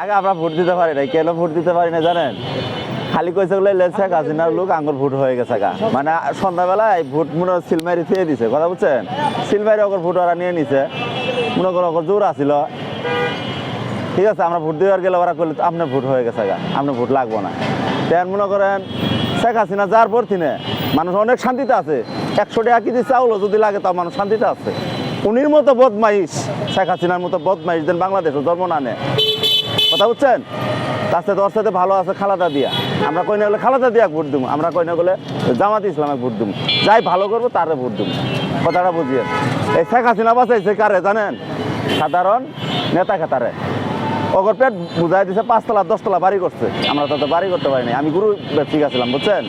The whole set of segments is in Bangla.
আগে আমরা ভোট দিতে পারি না কেন ভোট দিতে পারি না জানেন? খালি কইছে গুলো শেখ হাসিনার লোক আঙ্গুর ভোট হয়ে গেছে গা। মানে সন্ধ্যাবেলায় ভোট মনে সিলমারি থুয়ে দিছে, কথা বুঝছেন? সিলমারি ওর ভোট ওরা নিয়ে নিছে। মনে করো ওর জোর আসিল ঠিক আছে, আমরা ভোট দেওয়ার গেলে ওরা করলে আপনার ভোট হয়ে গেছে গা, আপনার ভোট লাগবো না। তেন মনে করেন, শেখ হাসিনা যার পর থিনে মানুষ অনেক শান্তিতে আছে। একশো টাকা কেজি চাউলও যদি লাগে তাও মানুষ শান্তিতে আছে। উনির মতো বদমাইশ, শেখ হাসিনার মতো বদমাইশ দেন বাংলাদেশে জন্ম না নেয়। কথা বুঝছেন? তার সাথে সাথে ভালো আছে খালাদা দিয়া। আমরা কই না গেলে খালাদা দিয়া ভোট দিব আমরা কই না গেলে জামাত ইসলামে ভোট দিব যাই ভালো করব, তারে ভোট দিব কথাটা বুঝিয়ে এই শেখ হাসিনা বাঁচাইছে কারে জানেন? সাধারণ নেতা খেতারে। অগর পেট বুঝাই দিছে, পাঁচতলা, দশতলা বাড়ি করছে। আমরা তো তো বাড়ি করতে পারিনি আমি গুরু ব্যক্তিক আছিলাম, বুঝছেন?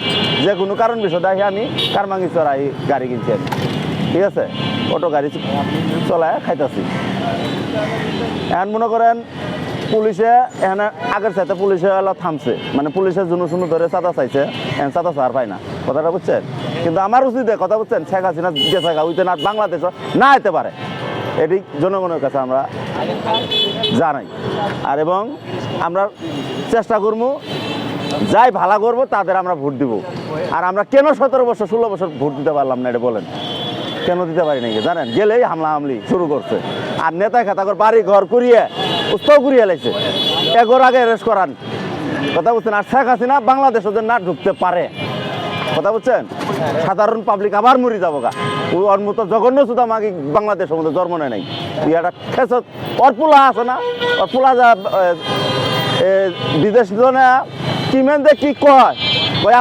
যে কোনো কারণ বিষয় দেখে আমি কারমাঙ্গি চড়াই গাড়ি কিনছি ঠিক আছে? অটো গাড়ি চলায় খাইতেছি। এখন মনে করেন পুলিশে এখানে আগের সাথে পুলিশে এলা থামছে। মানে পুলিশের জুনু শুনু ধরে চাঁদা চাইছে, এখন চাঁদা চার পায় না। কথাটা বুঝছেন? কিন্তু আমার উচিত কথা বুঝছেন? শেখ হাসিনা গেছে গা উইতে না বাংলাদেশ না হতে পারে। এটি জনগণের কাছে আমরা জানাই। আর এবং আমরা চেষ্টা করব যাই ভালো করব, তাদের আমরা ভোট দিব। আর আমরা কেন সতেরো বছর, ষোলো বছর ভোট দিতে পারলাম না, এটা বলেন। কেন দিতে পারি নাকি জানেন, গেলেই হামলা হামলি শুরু করছে। আর নেতা খেতা করে বাড়ি ঘর করিয়ে উৎসব করিয়ে লাইছে এগোর আগে অ্যারেস্ট করান। কথা বলছেন, আর শেখ হাসিনা বাংলাদেশ ওদের না ঢুকতে পারে। কথা বলছেন? সাধারণ পাবলিক আবার মরি যাব গা ওর মতো জঘন্য সুদা মাকে বাংলাদেশের মধ্যে জন্ম নেয় নাই। ইয়াটা খেসত। ওর পোলা আছে না? ওর পোলা যা বিদেশ না কি মেন কি কয় আমার